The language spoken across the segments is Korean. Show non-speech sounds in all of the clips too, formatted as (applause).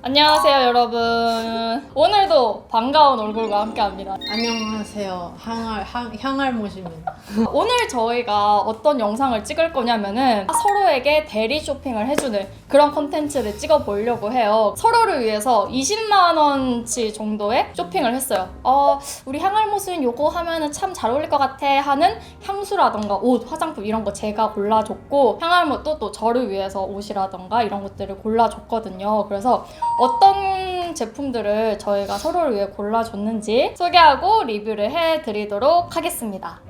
안녕하세요 여러분. 오늘도 반가운 얼굴과 함께합니다. 안녕하세요. 향할 향, 향할못입니다. 오늘 저희가 어떤 영상을 찍을 거냐면은 서로에게 대리 쇼핑을 해주는 그런 컨텐츠를 찍어보려고 해요. 서로를 위해서 20만 원치 정도의 쇼핑을 했어요. 어 우리 향할못은 요거 하면은 참 잘 어울릴 것 같아 하는 향수라던가 옷, 화장품 이런 거 제가 골라줬고 향할못도 또 저를 위해서 옷이라던가 이런 것들을 골라줬거든요. 그래서 어떤 제품들을 저희가 서로를 위해 골라줬는지 소개하고 리뷰를 해드리도록 하겠습니다.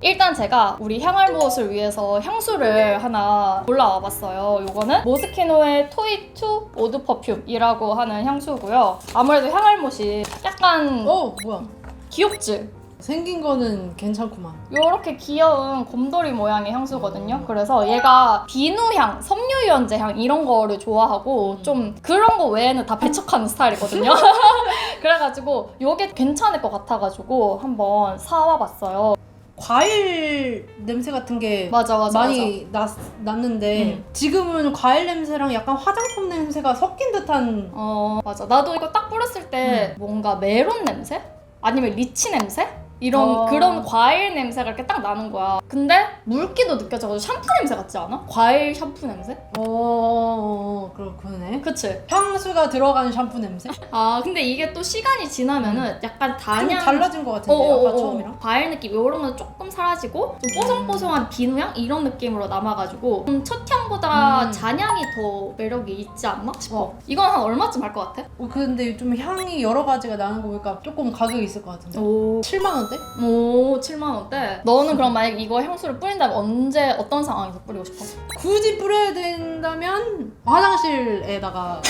일단 제가 우리 향할못을 위해서 향수를 하나 골라와 봤어요. 이거는 모스키노의 토이2 오드 퍼퓸이라고 하는 향수고요. 아무래도 향할못이 약간 어 뭐야? 귀엽지? 생긴 거는 괜찮구만. 이렇게 귀여운 곰돌이 모양의 향수거든요. 그래서 얘가 비누향, 섬유유연제 향 이런 거를 좋아하고 좀 그런 거 외에는 다 배척하는 스타일이거든요. (laughs) 그래가지고 이게 괜찮을 것 같아가지고 한번 사와 봤어요. 과일 냄새 같은 게 맞아 맞아 많이 났, 났는데 음. 지금은 과일 냄새랑 약간 화장품 냄새가 섞인 듯한 어 맞아. 나도 이거 딱 뿌렸을 때 뭔가 메론 냄새? 아니면 리치 냄새? 이런 어. 그런 과일 냄새가 이렇게 딱 나는 거야. 근데 물기도 느껴져가지고 샴푸 냄새 같지 않아? 과일 샴푸 냄새? 어, 어 그렇구네. 그치? 향수가 들어간 샴푸 냄새? 좀아 근데 이게 또 시간이 지나면은 약간 단양 달라진 것 같은데 어어어어. 아까 처음이랑. 과일 느낌 이런 건 조금 사라지고 좀 뽀송뽀송한 비누향 이런 느낌으로 남아가지고 좀 첫 향보다 음. 잔향이 더 매력이 있지 않나 싶어. 어. 이건 한 얼마쯤 할 것 같아? 어, 근데 좀 향이 여러 가지가 나는 거 보니까 조금 가격이 있을 것 같은데. 오. 7만 원대? 오 7만 원대. 너는 그럼 만약 이거 향수를 뿌린다면 언제 어떤 상황에서 뿌리고 싶어? 굳이 뿌려야 된다면 화장실에다가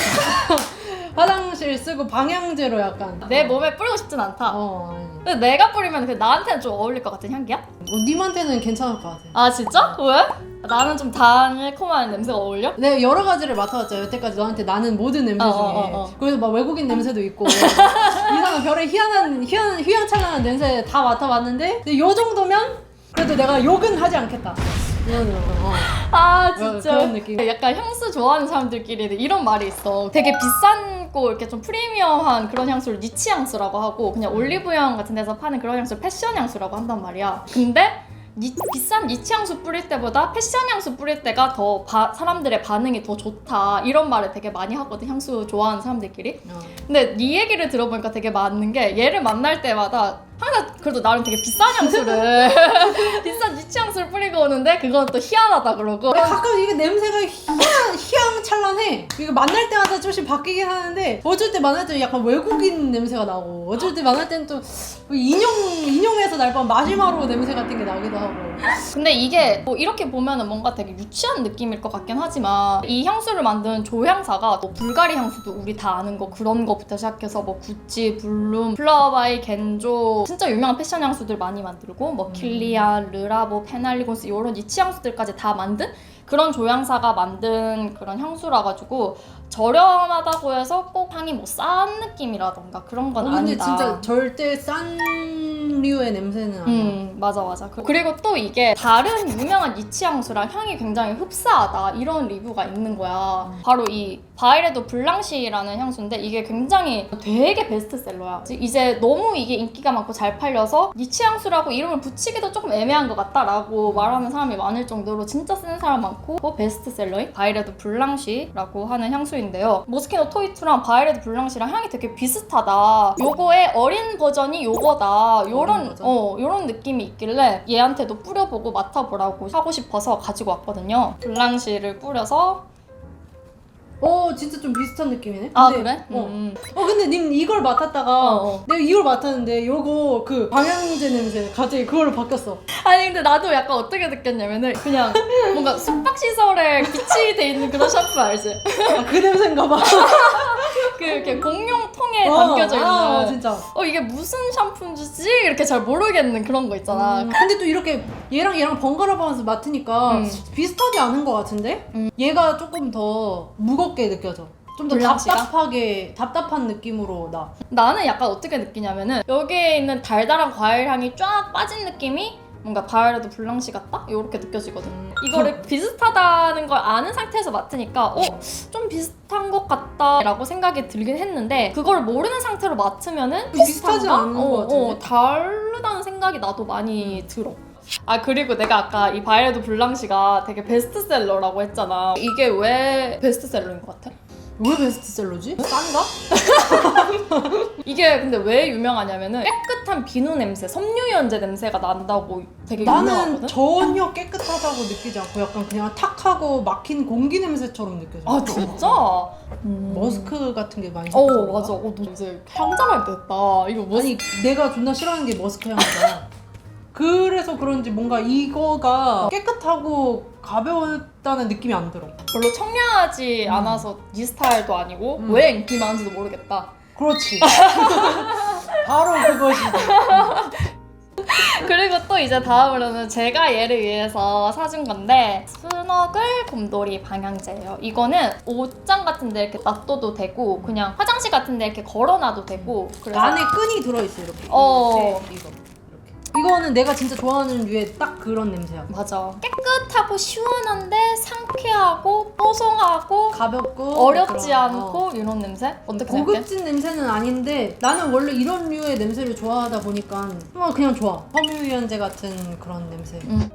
(laughs) 화장실 쓰고 방향제로 약간 내 몸에 뿌리고 싶진 않다. 어. 근데 내가 뿌리면 그 나한테는 좀 어울릴 것 같은 향기야? 어, 님한테는 괜찮을 것 같아. 아 진짜? 왜? 나는 좀 달콤한 냄새가 어울려? 내가 여러 가지를 맡아봤죠. 여태까지 너한테 나는 모든 냄새 어, 중에. 어, 어, 어. 그래서 막 외국인 냄새도 있고 (laughs) 이상한 별의 희한한 희한 휘황찬란한 냄새 다 맡아봤는데 근데 요 정도면 그래도 내가 욕은 하지 않겠다. 이런 거. 어. 아 진짜 그런 느낌. 약간 향수 좋아하는 사람들끼리 이런 말이 있어 되게 비싼 고 이렇게 좀 프리미엄한 그런 향수를 니치 향수라고 하고 그냥 올리브영 같은 데서 파는 그런 향수를 패션 향수라고 한단 말이야 근데 니- 비싼 니치 향수 뿌릴 때보다 패션 향수 뿌릴 때가 더 바- 사람들의 반응이 더 좋다 이런 말을 되게 많이 하거든 향수 좋아하는 사람들끼리 어. 근데 네 얘기를 들어보니까 되게 맞는 게 얘를 만날 때마다 항상 그래도 나름 되게 비싼 향수를 (laughs) 비싼 니치 향수를 뿌리고 오는데 그건 또 희한하다 그러고 근데 가끔 이게 냄새가 희한, 희황찬란해. 이거 만날 때마다 조금씩 바뀌긴 하는데 어쩔 때 만날 때 약간 외국인 냄새가 나고 어쩔 때 만날 때는 또 인형 인형에서 날 뻔한 마시마로 냄새 같은 게 나기도 하고. 근데 이게 뭐 이렇게 보면은 뭔가 되게 유치한 느낌일 것 같긴 하지만 이 향수를 만든 조향사가 뭐 불가리 향수도 우리 다 아는 거 그런 거부터 시작해서 뭐 구찌, 블룸, 플라워바이, 겐조 진짜 유명한 패션 향수들 많이 만들고 뭐 킬리안, 르라보, 페날리곤스 이런 니치 향수들까지 다 만든 그런 조향사가 만든 그런 향수라 가지고 저렴하다고 해서 꼭 향이 뭐 싼 느낌이라던가 그런 건 어, 근데 아니다. 진짜 절대 싼 류의 냄새는 아니야. 음 맞아 맞아 그- 그리고 또 이게 다른 유명한 니치 향수랑 향이 굉장히 흡사하다 이런 리뷰가 있는 거야 바로 이 바이레도 블랑시라는 향수인데 이게 굉장히 되게 베스트셀러야 이제 너무 이게 인기가 많고 잘 팔려서 니치 향수라고 이름을 붙이기도 조금 애매한 것 같다라고 말하는 사람이 많을 정도로 진짜 쓰는 사람 많고 그 베스트셀러인 바이레도 블랑시라고 하는 향수인데요. 모스키노 토이2랑 바이레도 블랑시랑 향이 되게 비슷하다. 요거의 어린 버전이 요거다. 요런? 어 요런 느낌이 있길래 얘한테도 뿌려보고 맡아보라고 하고 싶어서 가지고 왔거든요. 블랑시를 뿌려서 어 진짜 좀 비슷한 느낌이네. 아 그래? 어. 음. 어 근데 님 이걸 맡았다가 어, 어. 내가 이걸 맡았는데 요거 그 방향제 냄새 갑자기 그걸로 바뀌었어. 아니 근데 나도 약간 어떻게 느꼈냐면은 그냥 뭔가 숙박 시설에 비치돼 있는 그런 샴푸 알지? 아 그 냄새인가 봐. (laughs) 그 이렇게 공용 통에 어, 담겨져 있는 아, 진짜. 어 이게 무슨 샴푸인지 이렇게 잘 모르겠는 그런 거 있잖아 음, 근데 또 이렇게 얘랑 얘랑 번갈아 가면서 맡으니까 음. 비슷하지 않은 것 같은데? 얘가 조금 더 무겁게 느껴져. 좀 더 블랑시가? 답답하게 답답한 느낌으로 나. 나는 약간 어떻게 느끼냐면은 여기에 있는 달달한 과일 향이 쫙 빠진 느낌이 뭔가 바이올렛 블랑시 같다? 이렇게 느껴지거든. 이거를 (laughs) 비슷하다는 걸 아는 상태에서 맡으니까 어? 좀 비슷한 것 같다 라고 생각이 들긴 했는데 그걸 모르는 상태로 맡으면은 비슷하지 비슷한가? 않은 어, 것 같은데? 어, 다르다는 생각이 나도 많이 들어. 아 그리고 내가 아까 이 바이올렛 블랑시가 되게 베스트셀러라고 했잖아. 이게 왜 베스트셀러인 것 같아? 왜 베스트셀러지? 싼가? (laughs) 이게 근데 왜 유명하냐면은 깨끗한 비누 냄새, 섬유유연제 냄새가 난다고 되게 나는 유명하거든. 전혀 깨끗하다고 느끼지 않고 약간 그냥 탁하고 막힌 공기 냄새처럼 느껴져. 아 진짜? 음. 머스크 같은 게 많이. 어 맞아. 어, 너 이제 때 됐다. 이거 뭐? 아니 내가 존나 싫어하는 게 머스크 향이잖아. 그래서 그런지 뭔가 이거가 깨끗하고 가벼웠다는 느낌이 안 들어. 별로 청량하지 않아서 네 스타일도 아니고 음. 왜 인기 많은지도 모르겠다. 그렇지. (laughs) 바로 그것이지. 그리고 또 이제 다음으로는 제가 얘를 위해서 사준 건데 스너글 곰돌이 방향제예요. 이거는 옷장 같은데 이렇게 놔둬도 되고 그냥 화장실 같은데 이렇게 걸어놔도 되고 그래서 안에 끈이 들어있어 이렇게. 어. 이렇게, 이거. 이거는 내가 진짜 좋아하는 류의 딱 그런 냄새야. 맞아 깨끗하고 시원한데 상쾌하고 뽀송하고 가볍고 어렵지 그런, 않고 이런 냄새 어떻게 생각해? 고급진 냄새는 아닌데 나는 원래 이런 류의 냄새를 좋아하다 보니까 어, 그냥 좋아. 섬유유연제 같은 그런 냄새. 음.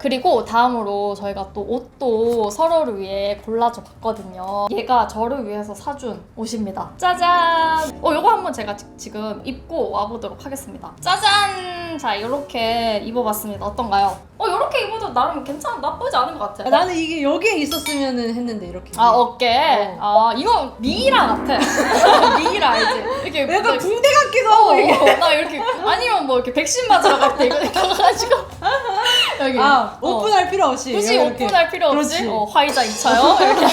그리고 다음으로 저희가 또 옷도 서로를 위해 골라줘 봤거든요. 얘가 저를 위해서 사준 옷입니다. 짜잔! 어, 요거 한번 제가 지- 지금 입고 와보도록 하겠습니다. 짜잔! 자, 이렇게 입어봤습니다. 어떤가요? 어, 이렇게 입어도 나름 괜찮아. 나쁘지 않은 것 같아. 나는 이게 여기에 있었으면 했는데 이렇게. 아, 어깨? 어. 아, 이거 미이라 같아. (laughs) 미이라 알지? 이렇게 약간 막- 붕대 같기도 어, 하고 이게. 어, 나 이렇게 아니면 뭐 이렇게 백신 맞으러 갈때 이거 가가지고 (laughs) 여기 아 어. 오픈할 필요 없이 굳이 이렇게. 오픈할 필요 없이 그렇지. 어, 화이자 2차요 (laughs) 이렇게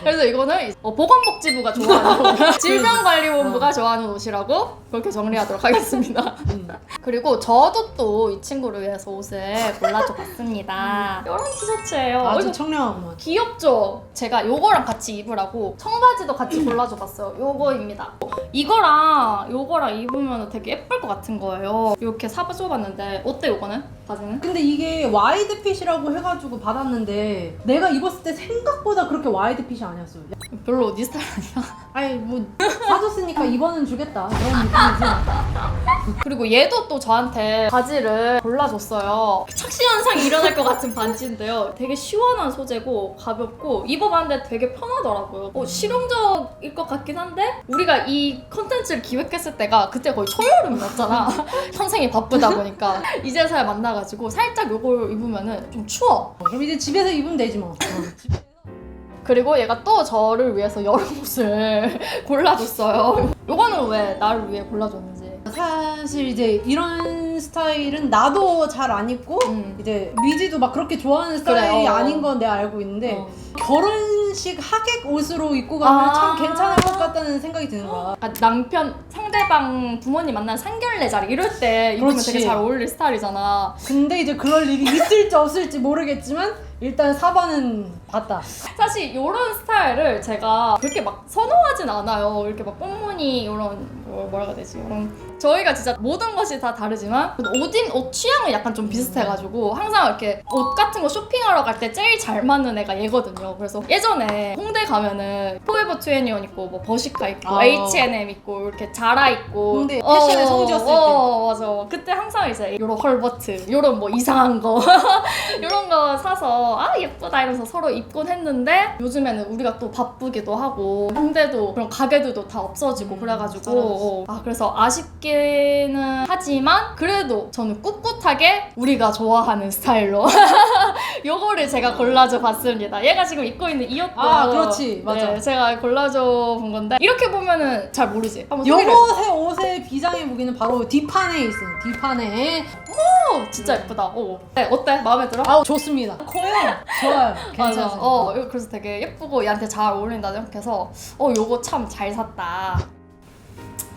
그래서 이거는 어, 보건복지부가 좋아하는 (laughs) 옷 질병관리본부가 좋아하는 옷이라고 그렇게 정리하도록 하겠습니다 음. (laughs) 그리고 저도 또 이 친구를 위해서 옷을 골라줘 봤습니다 이런 티셔츠예요 어, 아주 이거 청량하구만. 귀엽죠? 제가 요거랑 같이 입으라고 청바지도 같이 골라줘 봤어요. 요거입니다. 이거랑 요거랑 입으면 되게 예쁠 것 같은 거예요. 이렇게 사줘 봤는데 어때 요거는? 바지는? 근데 이게 와이드 핏이라고 해가지고 받았는데 내가 입었을 때 생각보다 그렇게 와이드 핏이 아니었어. 별로 네 스타일 아니야? 아니 뭐 사줬으니까 이번은 주겠다 그런 느낌이지. 그리고 얘도 또 저한테 바지를 골라줬어요. 착시 현상이 일어날 것 같은 반지인데요. 되게 시원한 소재고 가볍고 입어봤는데 되게 편하더라고요. 어, 실용적일 것 같긴 한데 우리가 이 컨텐츠를 기획했을 때가 그때 거의 초여름이었잖아. (laughs) 현생이 바쁘다 보니까 이제서야 만나가지고 살짝 요걸 입으면은 좀 추워. 그럼 이제 집에서 입으면 되지 뭐. (laughs) 그리고 얘가 또 저를 위해서 여름 옷을 (laughs) 골라줬어요. 요거는 왜 나를 위해 골라줬는지. 사실 이제 이런 스타일은 나도 잘 안 입고 음. 이제 미지도 막 그렇게 좋아하는 스타일이 그래, 어. 아닌 건 내가 알고 있는데 어. 결혼식 하객 옷으로 입고 가면 아. 참 괜찮을 것 같다는 생각이 드는 거야. 아, 남편 상대방 부모님 만난 상견례 자리 이럴 때 입으면 그렇지. 되게 잘 어울릴 스타일이잖아. 근데 이제 그럴 일이 있을지 없을지 모르겠지만 일단 사과는 봤다. 사실 이런 스타일을 제가 그렇게 막 선호하진 않아요. 이렇게 막 꽃무늬 이런 뭐- 뭐라고 해야 되지? 이런 저희가 진짜 모든 것이 다 다르지만 옷인 옷 취향은 약간 좀 비슷해가지고 항상 이렇게 옷 같은 거 쇼핑하러 갈 때 제일 잘 맞는 애가 얘거든요. 그래서 예전에 홍대 가면은 포에버 21 있고 뭐 버시카 있고 아. H&M 있고 이렇게 자라 있고 홍대 패션의 성지였을 때. 어, 맞아. 그때 항상 이제 요런 헐버트, 요런 뭐 이상한 거 (laughs) 이런 거 사서 아 예쁘다 이러면서 서로 입곤 했는데 요즘에는 우리가 또 바쁘기도 하고 홍대도 그런 가게들도 다 없어지고 음, 그래가지고. 어, 아 그래서 아쉽기는 하지만 그래도 저는 꿋꿋하게 우리가 좋아하는 스타일로 (laughs) 요거를 제가 골라줘 봤습니다. 얘가 지금 입고 있는 이 옷도 아, 그렇지. 맞아. 네, 제가 골라줘 본 건데 이렇게 보면은 잘 모르지. 한번 소개를 해줘. 요것의 옷의 비장의 무기는 바로 뒷판에 있어요. 뒷판에. 오, 진짜 예쁘다. 오. 네, 어때? 마음에 들어? 아우 좋습니다. 커요. 좋아요. 맞아. 괜찮아요. 어, 이거 그래서 되게 예쁘고 얘한테 잘 어울린다 생각해서 어, 요거 참 잘 샀다.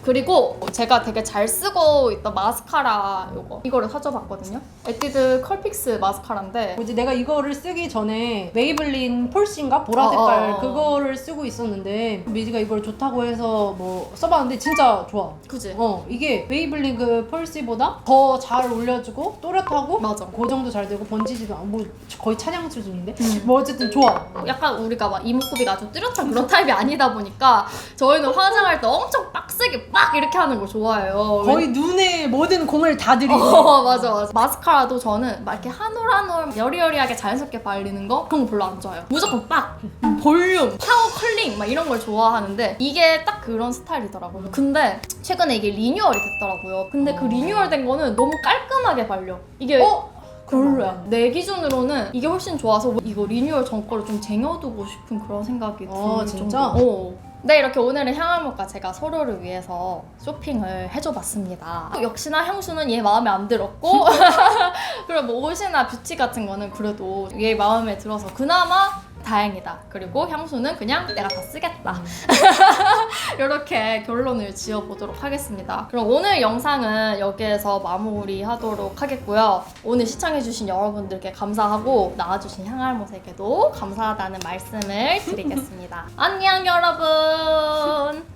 그리고 제가 되게 잘 쓰고 있던 마스카라 요거 이거를 사줘봤거든요. 에뛰드 컬픽스 마스카라인데 뭐지 내가 이거를 쓰기 전에 메이블린 폴신가 보라 색깔 어, 어, 어. 그거를 쓰고 있었는데 미지가 이걸 좋다고 해서 뭐 써봤는데 진짜 좋아. 그지? 어 이게 메이블린 그 펄시보다 더 잘 올려주고 또렷하고 맞아. 고정도 잘 되고 번지지도 않고 뭐 거의 찬양 수준인데 음. 뭐 어쨌든 좋아. 약간 우리가 막 이목구비가 아주 뚜렷한 그런 타입이 아니다 보니까 저희는 화장할 때 엄청 빡세게 막 이렇게 하는 걸 좋아해요. 거의 눈에 모든 공을 다 들이고 어 (laughs) 맞아 맞아 마스카라도 저는 막 이렇게 한 올 한 올 여리여리하게 자연스럽게 발리는 거 그런 거 별로 안 좋아해요 무조건 빡 볼륨 파워 컬링 막 이런 걸 좋아하는데 이게 딱 그런 스타일이더라고요 근데 최근에 이게 리뉴얼이 됐더라고요 근데 그 어. 리뉴얼 된 거는 너무 깔끔하게 발려 이게 어? 별로야 내 기준으로는 이게 훨씬 좋아서 이거 리뉴얼 전 거를 좀 쟁여두고 싶은 그런 생각이 어, 들 진짜? 정도. 어. 네 이렇게 오늘은 향알목과 제가 서로를 위해서 쇼핑을 해줘봤습니다. 역시나 향수는 얘 마음에 안 들었고 (laughs) 그리고 뭐 옷이나 뷰티 같은 거는 그래도 얘 마음에 들어서 그나마 다행이다. 그리고 향수는 그냥 내가 다 쓰겠다. (laughs) 이렇게 결론을 지어보도록 하겠습니다. 그럼 오늘 영상은 여기에서 마무리하도록 하겠고요. 오늘 시청해주신 여러분들께 감사하고 나와주신 향알못에게도 감사하다는 말씀을 드리겠습니다. (laughs) 안녕 여러분!